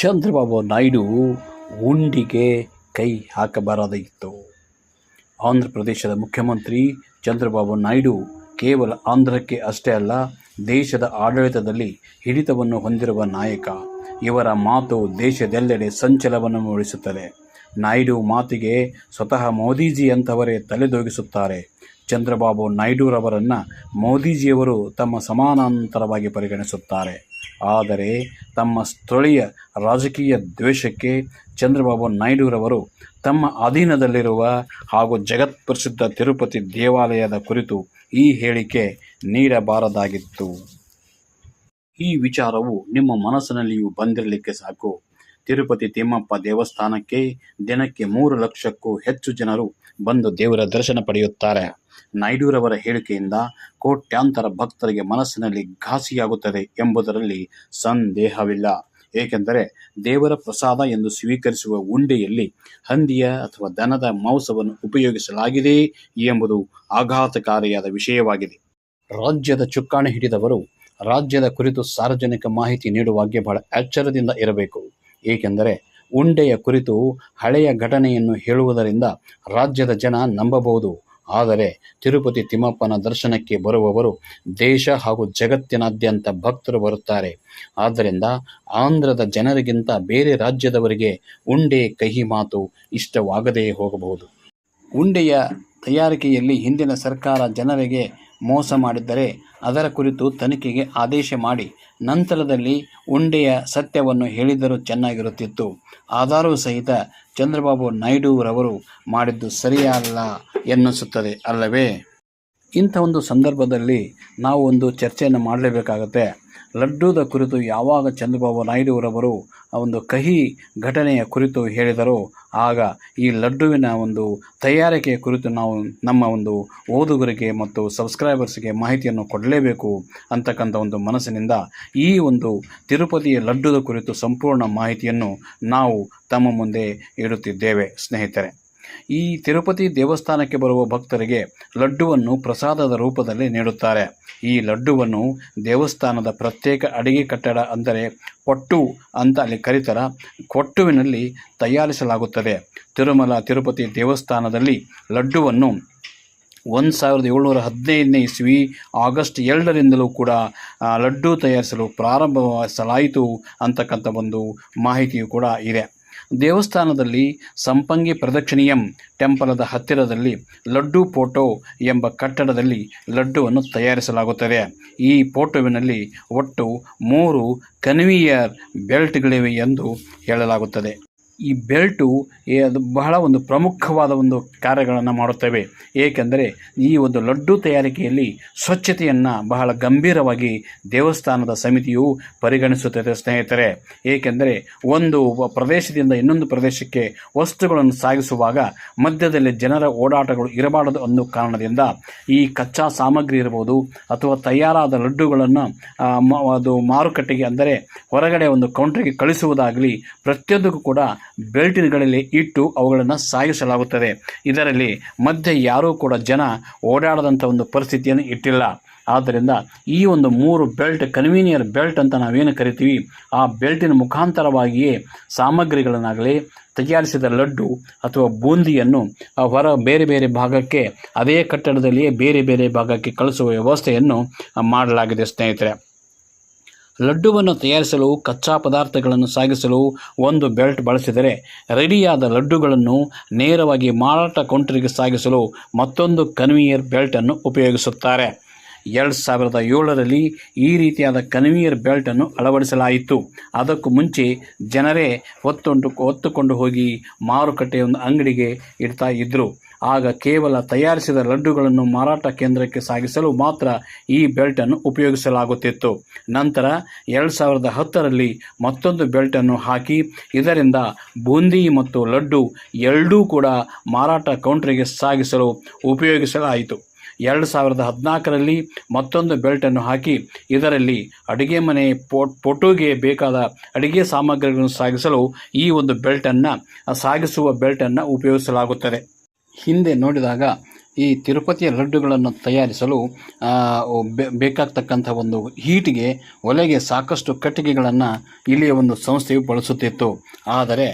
ಚಂದ್ರಬಾಬು ನಾಯ್ಡು ಉಂಡಿಗೆ ಕೈ ಹಾಕಬಾರದಿತ್ತು ಆಂಧ್ರ ಪ್ರದೇಶದ ಮುಖ್ಯಮಂತ್ರಿ ಚಂದ್ರಬಾಬು ನಾಯ್ಡು ಕೇವಲ ಆಂಧ್ರಕ್ಕೆ ಅಷ್ಟೇ ಅಲ್ಲ, ದೇಶದ ಆಡಳಿತದಲ್ಲಿ ಹಿಡಿತವನ್ನು ಹೊಂದಿರುವ ನಾಯಕ. ಇವರ ಮಾತು ದೇಶದೆಲ್ಲೆಡೆ ಸಂಚಲವನ್ನು ಮೂಡಿಸುತ್ತದೆ. ನಾಯ್ಡು ಮಾತಿಗೆ ಸ್ವತಃ ಮೋದಿಜಿಯಂಥವರೇ ತಲೆದೋಗಿಸುತ್ತಾರೆ. ಚಂದ್ರಬಾಬು ನಾಯ್ಡುರವರನ್ನು ಮೋದಿಜಿಯವರು ತಮ್ಮ ಸಮಾನಾಂತರವಾಗಿ ಪರಿಗಣಿಸುತ್ತಾರೆ. ಆದರೆ ತಮ್ಮ ಸ್ಥಳೀಯ ರಾಜಕೀಯ ದ್ವೇಷಕ್ಕೆ ಚಂದ್ರಬಾಬು ನಾಯ್ಡುರವರು ತಮ್ಮ ಅಧೀನದಲ್ಲಿರುವ ಹಾಗೂ ಜಗತ್ಪ್ರಸಿದ್ಧ ತಿರುಪತಿ ದೇವಾಲಯದ ಕುರಿತು ಈ ಹೇಳಿಕೆ ನೀಡಬಾರದಾಗಿತ್ತು. ಈ ವಿಚಾರವು ನಿಮ್ಮ ಮನಸ್ಸಿನಲ್ಲಿಯೂ ಬಂದಿರಲಿಕ್ಕೆ ಸಾಕು. ತಿರುಪತಿ ತಿಮ್ಮಪ್ಪ ದೇವಸ್ಥಾನಕ್ಕೆ ದಿನಕ್ಕೆ ಮೂರು ಲಕ್ಷಕ್ಕೂ ಹೆಚ್ಚು ಜನರು ಬಂದು ದೇವರ ದರ್ಶನ ಪಡೆಯುತ್ತಾರೆ. ನಾಯ್ಡುರವರ ಹೇಳಿಕೆಯಿಂದ ಕೋಟ್ಯಾಂತರ ಭಕ್ತರಿಗೆ ಮನಸ್ಸಿನಲ್ಲಿ ಘಾಸಿಯಾಗುತ್ತದೆ ಎಂಬುದರಲ್ಲಿ ಸಂದೇಹವಿಲ್ಲ. ಏಕೆಂದರೆ ದೇವರ ಪ್ರಸಾದ ಎಂದು ಸ್ವೀಕರಿಸುವ ಉಂಡೆಯಲ್ಲಿ ಹಂದಿಯ ಅಥವಾ ದನದ ಮಾಂಸವನ್ನು ಉಪಯೋಗಿಸಲಾಗಿದೆ ಎಂಬುದು ಆಘಾತಕಾರಿಯಾದ ವಿಷಯವಾಗಿದೆ. ರಾಜ್ಯದ ಚುಕ್ಕಾಣಿ ಹಿಡಿದವರು ರಾಜ್ಯದ ಕುರಿತು ಸಾರ್ವಜನಿಕ ಮಾಹಿತಿ ನೀಡುವಾಗೆ ಬಹಳ ಎಚ್ಚರದಿಂದ ಇರಬೇಕು. ಏಕೆಂದರೆ ಉಂಡೆಯ ಕುರಿತು ಹಳೆಯ ಘಟನೆಯನ್ನು ಹೇಳುವುದರಿಂದ ರಾಜ್ಯದ ಜನ ನಂಬಬಹುದು. ಆದರೆ ತಿರುಪತಿ ತಿಮ್ಮಪ್ಪನ ದರ್ಶನಕ್ಕೆ ಬರುವವರು ದೇಶ ಹಾಗೂ ಜಗತ್ತಿನಾದ್ಯಂತ ಭಕ್ತರು ಬರುತ್ತಾರೆ. ಆದ್ದರಿಂದ ಆಂಧ್ರದ ಜನರಿಗಿಂತ ಬೇರೆ ರಾಜ್ಯದವರಿಗೆ ಉಂಡೆ ಕಹಿ ಮಾತು ಇಷ್ಟವಾಗದೇ ಹೋಗಬಹುದು. ಉಂಡೆಯ ತಯಾರಿಕೆಯಲ್ಲಿ ಹಿಂದಿನ ಸರ್ಕಾರ ಜನರಿಗೆ ಮೋಸ ಮಾಡಿದ್ದರೆ ಅದರ ಕುರಿತು ತನಿಖೆಗೆ ಆದೇಶ ಮಾಡಿ ನಂತರದಲ್ಲಿ ಉಂಡೆಯ ಸತ್ಯವನ್ನು ಹೇಳಿದರೂ ಚೆನ್ನಾಗಿರುತ್ತಿತ್ತು. ಆಧಾರವು ಸಹಿತ ಚಂದ್ರಬಾಬು ನಾಯ್ಡುರವರು ಮಾಡಿದ್ದು ಸರಿಯಲ್ಲ ಎನ್ನಿಸುತ್ತದೆ ಅಲ್ಲವೇ? ಇಂಥ ಒಂದು ಸಂದರ್ಭದಲ್ಲಿ ನಾವು ಒಂದು ಚರ್ಚೆಯನ್ನು ಮಾಡಲೇಬೇಕಾಗತ್ತೆ. ಲಡ್ಡೂದ ಕುರಿತು ಯಾವಾಗ ಚಂದ್ರಬಾಬು ನಾಯ್ಡುರವರು ಒಂದು ಕಹಿ ಘಟನೆಯ ಕುರಿತು ಹೇಳಿದರೋ. ಆಗ ಈ ಲಡ್ಡುವಿನ ಒಂದು ತಯಾರಿಕೆಯ ಕುರಿತು ನಾವು ನಮ್ಮ ಒಂದು ಓದುಗರಿಗೆ ಮತ್ತು ಸಬ್ಸ್ಕ್ರೈಬರ್ಸ್ಗೆ ಮಾಹಿತಿಯನ್ನು ಕೊಡಲೇಬೇಕು ಅಂತಕ್ಕಂಥ ಒಂದು ಮನಸ್ಸಿನಿಂದ ಈ ಒಂದು ತಿರುಪತಿಯ ಲಡ್ಡುದ ಕುರಿತು ಸಂಪೂರ್ಣ ಮಾಹಿತಿಯನ್ನು ನಾವು ತಮ್ಮ ಮುಂದೆ ಇಡುತ್ತಿದ್ದೇವೆ. ಸ್ನೇಹಿತರೆ ಈ ತಿರುಪತಿ ದೇವಸ್ಥಾನಕ್ಕೆ ಬರುವ ಭಕ್ತರಿಗೆ ಲಡ್ಡುವನ್ನು ಪ್ರಸಾದದ ರೂಪದಲ್ಲಿ ನೀಡುತ್ತಾರೆ. ಈ ಲಡ್ಡುವನ್ನು ದೇವಸ್ಥಾನದ ಪ್ರತ್ಯೇಕ ಅಡಿಗೆ ಕಟ್ಟಡ ಅಂದರೆ ಕೊಟ್ಟು ಅಂತ ಅಲ್ಲಿ ಕರೀತಾರ. ಕೊಟ್ಟುವಿನಲ್ಲಿ ತಯಾರಿಸಲಾಗುತ್ತದೆ. ತಿರುಮಲ ತಿರುಪತಿ ದೇವಸ್ಥಾನದಲ್ಲಿ ಲಡ್ಡುವನ್ನು ಒಂದು ಸಾವಿರದ ಏಳ್ನೂರ ಹದಿನೈದನೇ ಇಸ್ವಿ ಆಗಸ್ಟ್ ಎರಡರಿಂದಲೂ ಕೂಡ ಲಡ್ಡು ತಯಾರಿಸಲು ಪ್ರಾರಂಭಿಸಲಾಯಿತು ಅಂತಕ್ಕಂಥ ಒಂದು ಮಾಹಿತಿಯು ಕೂಡ ಇದೆ. ದೇವಸ್ಥಾನದಲ್ಲಿ ಸಂಪಂಗಿ ಪ್ರದಕ್ಷಿಣಿಯಂ ಟೆಂಪಲದ ಹತ್ತಿರದಲ್ಲಿ ಲಡ್ಡು ಫೋಟೋ ಎಂಬ ಕಟ್ಟಡದಲ್ಲಿ ಲಡ್ಡುವನ್ನು ತಯಾರಿಸಲಾಗುತ್ತದೆ. ಈ ಫೋಟೋವಿನಲ್ಲಿ ಒಟ್ಟು ಮೂರು ಕನ್ವಿಯರ್ ಬೆಲ್ಟ್ಗಳಿವೆ ಎಂದು ಹೇಳಲಾಗುತ್ತದೆ. ಈ ಬೆಲ್ಟು ಅದು ಬಹಳ ಒಂದು ಪ್ರಮುಖವಾದ ಒಂದು ಕಾರ್ಯಗಳನ್ನು ಮಾಡುತ್ತವೆ. ಏಕೆಂದರೆ ಈ ಒಂದು ಲಡ್ಡು ತಯಾರಿಕೆಯಲ್ಲಿ ಸ್ವಚ್ಛತೆಯನ್ನು ಬಹಳ ಗಂಭೀರವಾಗಿ ದೇವಸ್ಥಾನದ ಸಮಿತಿಯು ಪರಿಗಣಿಸುತ್ತದೆ ಸ್ನೇಹಿತರೆ. ಏಕೆಂದರೆ ಒಂದು ಪ್ರದೇಶದಿಂದ ಇನ್ನೊಂದು ಪ್ರದೇಶಕ್ಕೆ ವಸ್ತುಗಳನ್ನು ಸಾಗಿಸುವಾಗ ಮಧ್ಯದಲ್ಲಿ ಜನರ ಓಡಾಟಗಳು ಇರಬಾರದು ಅನ್ನೋ ಕಾರಣದಿಂದ ಈ ಕಚ್ಚಾ ಸಾಮಗ್ರಿ ಇರ್ಬೋದು ಅಥವಾ ತಯಾರಾದ ಲಡ್ಡುಗಳನ್ನು ಅದು ಮಾರುಕಟ್ಟೆಗೆ ಅಂದರೆ ಹೊರಗಡೆ ಒಂದು ಕೌಂಟ್ರಿಗೆ ಕಳಿಸುವುದಾಗಲಿ ಪ್ರತಿಯೊಂದಕ್ಕೂ ಕೂಡ ಬೆಲ್ಟಿಗಳಲ್ಲಿ ಇಟ್ಟು ಅವುಗಳನ್ನು ಸಾಗಿಸಲಾಗುತ್ತದೆ. ಇದರಲ್ಲಿ ಮಧ್ಯೆ ಯಾರೂ ಕೂಡ ಜನ ಓಡಾಡದಂಥ ಒಂದು ಪರಿಸ್ಥಿತಿಯನ್ನು ಇಟ್ಟಿಲ್ಲ. ಆದ್ದರಿಂದ ಈ ಒಂದು ಮೂರು ಬೆಲ್ಟ್, ಕನ್ವೀನಿಯರ್ ಬೆಲ್ಟ್ ಅಂತ ನಾವೇನು ಕರಿತೀವಿ? ಆ ಬೆಲ್ಟಿನ ಮುಖಾಂತರವಾಗಿಯೇ ಸಾಮಗ್ರಿಗಳನ್ನಾಗಲಿ ತಯಾರಿಸಿದ ಲಡ್ಡು ಅಥವಾ ಬೂಂದಿಯನ್ನು ಹೊರ ಬೇರೆ ಬೇರೆ ಭಾಗಕ್ಕೆ, ಅದೇ ಕಟ್ಟಡದಲ್ಲಿಯೇ ಬೇರೆ ಬೇರೆ ಭಾಗಕ್ಕೆ ಕಳಿಸುವ ವ್ಯವಸ್ಥೆಯನ್ನು ಮಾಡಲಾಗಿದೆ ಸ್ನೇಹಿತರೆ. ಲಡ್ಡುವನ್ನು ತಯಾರಿಸಲು ಕಚ್ಚಾ ಪದಾರ್ಥಗಳನ್ನು ಸಾಗಿಸಲು ಒಂದು ಬೆಲ್ಟ್ ಬಳಸಿದರೆ ರೆಡಿಯಾದ ಲಡ್ಡುಗಳನ್ನು ನೇರವಾಗಿ ಮಾರಾಟ ಕೌಂಟರಿಗೆ ಸಾಗಿಸಲು ಮತ್ತೊಂದು ಕನ್ವಿಯರ್ ಬೆಲ್ಟನ್ನು ಉಪಯೋಗಿಸುತ್ತಾರೆ. ಎರಡು ಸಾವಿರದ ಏಳರಲ್ಲಿ ಈ ರೀತಿಯಾದ ಕನ್ವಿಯರ್ ಬೆಲ್ಟನ್ನು ಅಳವಡಿಸಲಾಯಿತು. ಅದಕ್ಕೂ ಮುಂಚೆ ಜನರೇ ಹೊತ್ತೊಂಡು ಹೊತ್ತುಕೊಂಡು ಹೋಗಿ ಮಾರುಕಟ್ಟೆಯ ಒಂದು ಅಂಗಡಿಗೆ ಇಡ್ತಾ ಇದ್ದರು ಆಗ ಕೇವಲ ತಯಾರಿಸಿದ ಲಡ್ಡುಗಳನ್ನು ಮಾರಾಟ ಕೇಂದ್ರಕ್ಕೆ ಸಾಗಿಸಲು ಮಾತ್ರ ಈ ಬೆಲ್ಟನ್ನು ಉಪಯೋಗಿಸಲಾಗುತ್ತಿತ್ತು. ನಂತರ ಎರಡು ಸಾವಿರದ ಹತ್ತರಲ್ಲಿ ಮತ್ತೊಂದು ಬೆಲ್ಟನ್ನು ಹಾಕಿ, ಇದರಿಂದ ಬೂಂದಿ ಮತ್ತು ಲಡ್ಡು ಎರಡೂ ಕೂಡ ಮಾರಾಟ ಕೌಂಟ್ರಿಗೆ ಸಾಗಿಸಲು ಉಪಯೋಗಿಸಲಾಯಿತು. ಎರಡು ಸಾವಿರದ ಹದಿನಾಲ್ಕರಲ್ಲಿ ಮತ್ತೊಂದು ಬೆಲ್ಟನ್ನು ಹಾಕಿ, ಇದರಲ್ಲಿ ಅಡುಗೆ ಮನೆ ಪೋಟ್ ಪೊಟುಗೆ ಬೇಕಾದ ಅಡುಗೆ ಸಾಮಗ್ರಿಗಳನ್ನು ಸಾಗಿಸಲು ಈ ಒಂದು ಬೆಲ್ಟನ್ನು ಸಾಗಿಸುವ ಬೆಲ್ಟನ್ನು ಉಪಯೋಗಿಸಲಾಗುತ್ತದೆ. ಹಿಂದೆ ನೋಡಿದಾಗ ಈ ತಿರುಪತಿಯ ಲಡ್ಡುಗಳನ್ನು ತಯಾರಿಸಲು ಬೇಕಾಗ್ತಕ್ಕಂಥ ಒಂದು ಹೀಟಿಗೆ ಒಲೆಗೆ ಸಾಕಷ್ಟು ಕಟ್ಟಿಗೆಗಳನ್ನು ಇಲ್ಲಿಯ ಒಂದು ಸಂಸ್ಥೆಯು ಬಳಸುತ್ತಿತ್ತು. ಆದರೆ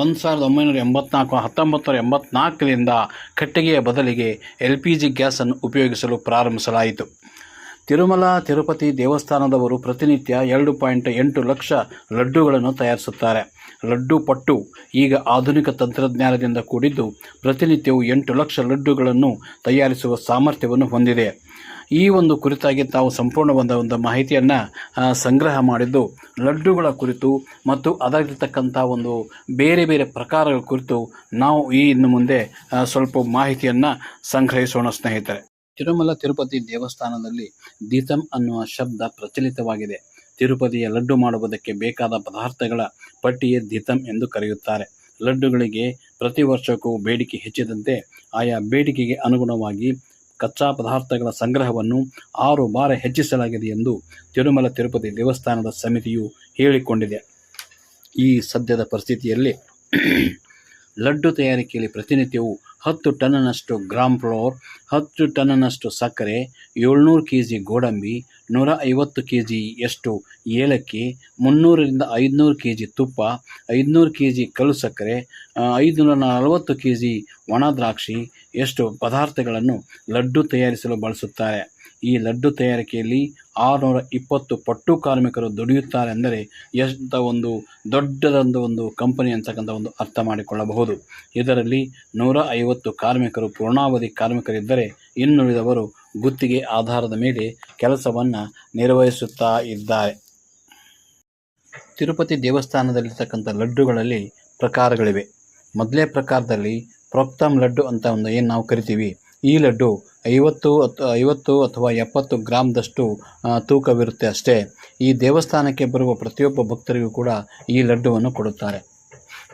ಒಂದು ಸಾವಿರದ ಒಂಬೈನೂರ ಎಂಬತ್ನಾಲ್ಕು ಹತ್ತೊಂಬತ್ತು ಎಂಬತ್ನಾಲ್ಕರಿಂದ ಕಟ್ಟಿಗೆಯ ಬದಲಿಗೆ ಎಲ್ ಪಿ ಜಿ ಗ್ಯಾಸನ್ನು ಉಪಯೋಗಿಸಲು ಪ್ರಾರಂಭಿಸಲಾಯಿತು. ತಿರುಮಲ, ತಿರುಪತಿ ದೇವಸ್ಥಾನದವರು ಪ್ರತಿನಿತ್ಯ ಎರಡು ಪಾಯಿಂಟ್ ಎಂಟು ಲಕ್ಷ ಲಡ್ಡುಗಳನ್ನು ತಯಾರಿಸುತ್ತಾರೆ. ಲಡ್ಡು ಪಟ್ಟು ಈಗ ಆಧುನಿಕ ತಂತ್ರಜ್ಞಾನದಿಂದ ಕೂಡಿದ್ದು ಪ್ರತಿನಿತ್ಯವೂ ಎಂಟು ಲಕ್ಷ ಲಡ್ಡುಗಳನ್ನು ತಯಾರಿಸುವ ಸಾಮರ್ಥ್ಯವನ್ನು ಹೊಂದಿದೆ. ಈ ಒಂದು ಕುರಿತಾಗಿ ತಾವು ಸಂಪೂರ್ಣವಾದ ಒಂದು ಮಾಹಿತಿಯನ್ನು ಸಂಗ್ರಹ ಮಾಡಿದ್ದು ಲಡ್ಡುಗಳ ಕುರಿತು ಮತ್ತು ಅದರಲ್ಲಿರ್ತಕ್ಕಂಥ ಒಂದು ಬೇರೆ ಬೇರೆ ಪ್ರಕಾರಗಳ ಕುರಿತು ನಾವು ಈ ಇನ್ನು ಮುಂದೆ ಸ್ವಲ್ಪ ಮಾಹಿತಿಯನ್ನು ಸಂಗ್ರಹಿಸೋಣ ಸ್ನೇಹಿತರೆ. ತಿರುಮಲ ತಿರುಪತಿ ದೇವಸ್ಥಾನದಲ್ಲಿ ದೀತಂ ಅನ್ನುವ ಶಬ್ದ ಪ್ರಚಲಿತವಾಗಿದೆ. ತಿರುಪತಿಯ ಲಡ್ಡು ಮಾಡುವುದಕ್ಕೆ ಬೇಕಾದ ಪದಾರ್ಥಗಳ ಪಟ್ಟಿಯೇ ದೀತಂ ಎಂದು ಕರೆಯುತ್ತಾರೆ. ಲಡ್ಡುಗಳಿಗೆ ಪ್ರತಿ ವರ್ಷಕ್ಕೂ ಬೇಡಿಕೆ ಹೆಚ್ಚಿದಂತೆ ಆಯಾ ಬೇಡಿಕೆಗೆ ಅನುಗುಣವಾಗಿ ಕಚ್ಚಾ ಪದಾರ್ಥಗಳ ಸಂಗ್ರಹವನ್ನು ಆರು ಬಾರಿ ಹೆಚ್ಚಿಸಲಾಗಿದೆ ಎಂದು ತಿರುಮಲ ತಿರುಪತಿ ದೇವಸ್ಥಾನದ ಸಮಿತಿಯು ಹೇಳಿಕೊಂಡಿದೆ. ಈ ಸದ್ಯದ ಪರಿಸ್ಥಿತಿಯಲ್ಲಿ ಲಡ್ಡು ತಯಾರಿಕೆಯಲ್ಲಿ ಪ್ರತಿನಿತ್ಯವೂ ಹತ್ತು ಟನ್ನನಷ್ಟು ಗ್ರಾಮ್ ಫ್ಲೋರ್, ಹತ್ತು ಟನ್ನನಷ್ಟು ಸಕ್ಕರೆ, ಏಳ್ನೂರು ಕೆ ಜಿ ಗೋಡಂಬಿ, ನೂರ ಐವತ್ತು ಕೆ ಜಿಯಷ್ಟು ಏಲಕ್ಕಿ, ಮುನ್ನೂರರಿಂದ ಐದುನೂರು ಕೆ ಜಿ ತುಪ್ಪ, ಐದುನೂರು ಕೆ ಜಿ ಕಲ್ಲು ಸಕ್ಕರೆ ಐದುನೂರ ನಲವತ್ತು ಕೆ ಜಿ ಒಣ ದ್ರಾಕ್ಷಿ ಎಷ್ಟು ಪದಾರ್ಥಗಳನ್ನು ಲಡ್ಡು ತಯಾರಿಸಲು ಬಳಸುತ್ತಾರೆ. ಈ ಲಡ್ಡು ತಯಾರಿಕೆಯಲ್ಲಿ ಆರುನೂರ ಇಪ್ಪತ್ತು ಪಟ್ಟು ಕಾರ್ಮಿಕರು ದುಡಿಯುತ್ತಾರೆ ಅಂದರೆ ಎಂಥ ಒಂದು ದೊಡ್ಡದೊಂದು ಒಂದು ಕಂಪನಿ ಅಂತಕ್ಕಂಥ ಒಂದು ಅರ್ಥ ಮಾಡಿಕೊಳ್ಳಬಹುದು. ಇದರಲ್ಲಿ ನೂರ ಐವತ್ತು ಕಾರ್ಮಿಕರು ಪೂರ್ಣಾವಧಿ ಕಾರ್ಮಿಕರಿದ್ದರೆ ಇನ್ನುಳಿದವರು ಗುತ್ತಿಗೆ ಆಧಾರದ ಮೇಲೆ ಕೆಲಸವನ್ನು ನಿರ್ವಹಿಸುತ್ತಾ ಇದ್ದಾರೆ. ತಿರುಪತಿ ದೇವಸ್ಥಾನದಲ್ಲಿರ್ತಕ್ಕಂಥ ಲಡ್ಡುಗಳಲ್ಲಿ ಪ್ರಕಾರಗಳಿವೆ. ಮೊದಲೇ ಪ್ರಕಾರದಲ್ಲಿ ಪ್ರೋಕ್ತಮ್ ಲಡ್ಡು ಅಂತ ಒಂದು ಏನು ನಾವು ಕರಿತೀವಿ? ಈ ಲಡ್ಡು ಐವತ್ತು ಐವತ್ತು ಅಥವಾ ಎಪ್ಪತ್ತು ಗ್ರಾಮ್ದಷ್ಟು ತೂಕವಿರುತ್ತೆ ಅಷ್ಟೇ. ಈ ದೇವಸ್ಥಾನಕ್ಕೆ ಬರುವ ಪ್ರತಿಯೊಬ್ಬ ಭಕ್ತರಿಗೂ ಕೂಡ ಈ ಲಡ್ಡುವನ್ನು ಕೊಡುತ್ತಾರೆ.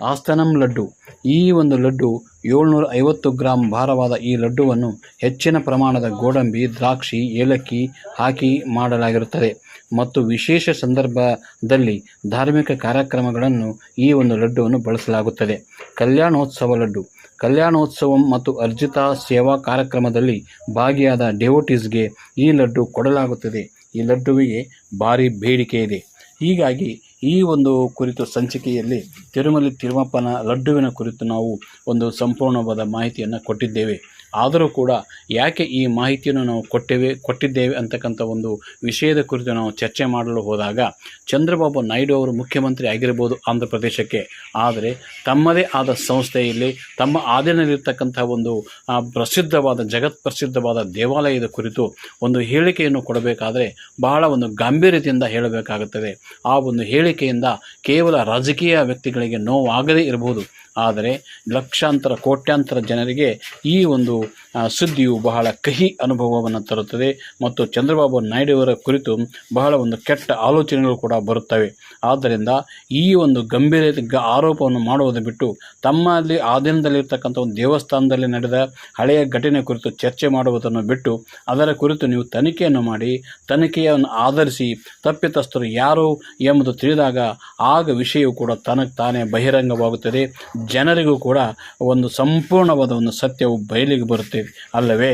ಆಸ್ತನಂ ಲಡ್ಡು. ಈ ಒಂದು ಲಡ್ಡು ಏಳ್ನೂರ ಐವತ್ತು ಗ್ರಾಂ ಭಾರವಾದ ಈ ಲಡ್ಡುವನ್ನು ಹೆಚ್ಚಿನ ಪ್ರಮಾಣದ ಗೋಡಂಬಿ, ದ್ರಾಕ್ಷಿ, ಏಲಕ್ಕಿ ಹಾಕಿ ಮಾಡಲಾಗಿರುತ್ತದೆ. ಮತ್ತು ವಿಶೇಷ ಸಂದರ್ಭದಲ್ಲಿ ಧಾರ್ಮಿಕ ಕಾರ್ಯಕ್ರಮಗಳನ್ನು ಈ ಒಂದು ಲಡ್ಡುವನ್ನು ಬಳಸಲಾಗುತ್ತದೆ. ಕಲ್ಯಾಣೋತ್ಸವ ಲಡ್ಡು. ಕಲ್ಯಾಣೋತ್ಸವಂ ಮತ್ತು ಅರ್ಜಿತ ಸೇವಾ ಕಾರ್ಯಕ್ರಮದಲ್ಲಿ ಭಾಗಿಯಾದ ಡೆವೋಟೀಸ್ಗೆ ಈ ಲಡ್ಡು ಕೊಡಲಾಗುತ್ತದೆ. ಈ ಲಡ್ಡುವಿಗೆ ಭಾರಿ ಬೇಡಿಕೆ ಇದೆ. ಹೀಗಾಗಿ ಈ ಒಂದು ಕುರಿತು ಸಂಚಿಕೆಯಲ್ಲಿ ತಿರುಮಲಿ ತಿರುಮಪ್ಪನ ಲಡ್ಡುವಿನ ಕುರಿತು ನಾವು ಒಂದು ಸಂಪೂರ್ಣವಾದ ಮಾಹಿತಿಯನ್ನು ಕೊಟ್ಟಿದ್ದೇವೆ. ಆದರೂ ಕೂಡ ಯಾಕೆ ಈ ಮಾಹಿತಿಯನ್ನು ನಾವು ಕೊಟ್ಟೇವೆ, ಕೊಟ್ಟಿದ್ದೇವೆ ಅಂತಕ್ಕಂಥ ಒಂದು ವಿಷಯದ ಕುರಿತು ನಾವು ಚರ್ಚೆ ಮಾಡಲು ಹೋದಾಗ ಚಂದ್ರಬಾಬು ನಾಯ್ಡು ಅವರು ಮುಖ್ಯಮಂತ್ರಿ ಆಗಿರ್ಬೋದು ಆಂಧ್ರ ಪ್ರದೇಶಕ್ಕೆ. ಆದರೆ ತಮ್ಮದೇ ಆದ ಸಂಸ್ಥೆಯಲ್ಲಿ ತಮ್ಮ ಆಧೀನದಲ್ಲಿರ್ತಕ್ಕಂಥ ಒಂದು ಪ್ರಸಿದ್ಧವಾದ, ಜಗತ್ ಪ್ರಸಿದ್ಧವಾದ ದೇವಾಲಯದ ಕುರಿತು ಒಂದು ಹೇಳಿಕೆಯನ್ನು ಕೊಡಬೇಕಾದರೆ ಬಹಳ ಒಂದು ಗಾಂಭೀರ್ಯತೆಯಿಂದ ಹೇಳಬೇಕಾಗುತ್ತದೆ. ಆ ಒಂದು ಹೇಳಿಕೆಯಿಂದ ಕೇವಲ ರಾಜಕೀಯ ವ್ಯಕ್ತಿಗಳಿಗೆ ನೋವಾಗದೇ ಇರಬಹುದು. ಆದರೆ ಲಕ್ಷಾಂತರ ಕೋಟ್ಯಾಂತರ ಜನರಿಗೆ ಈ ಒಂದು ಸುದ್ದಿಯು ಬಹಳ ಕಹಿ ಅನುಭವವನ್ನು ತರುತ್ತದೆ ಮತ್ತು ಚಂದ್ರಬಾಬು ನಾಯ್ಡುವರ ಕುರಿತು ಬಹಳ ಒಂದು ಕೆಟ್ಟ ಆಲೋಚನೆಗಳು ಕೂಡ ಬರುತ್ತವೆ. ಆದ್ದರಿಂದ ಈ ಒಂದು ಗಂಭೀರ ಆರೋಪವನ್ನು ಮಾಡುವುದು ಬಿಟ್ಟು ತಮ್ಮಲ್ಲಿ ಆಧೀನದಲ್ಲಿರ್ತಕ್ಕಂಥ ಒಂದು ದೇವಸ್ಥಾನದಲ್ಲಿ ನಡೆದ ಹಳೆಯ ಘಟನೆ ಕುರಿತು ಚರ್ಚೆ ಮಾಡುವುದನ್ನು ಬಿಟ್ಟು ಅದರ ಕುರಿತು ನೀವು ತನಿಖೆಯನ್ನು ಮಾಡಿ, ತನಿಖೆಯನ್ನು ಆಧರಿಸಿ ತಪ್ಪಿತಸ್ಥರು ಯಾರು ಎಂಬುದು ತಿಳಿದಾಗ ಆಗ ವಿಷಯವು ಕೂಡ ತನಗೆ ತಾನೇ ಬಹಿರಂಗವಾಗುತ್ತದೆ. ಜನರಿಗೂ ಕೂಡ ಒಂದು ಸಂಪೂರ್ಣವಾದ ಒಂದು ಸತ್ಯವು ಬಯಲಿಗೆ ಬರುತ್ತೆ. ಅಲ್ಲವೇ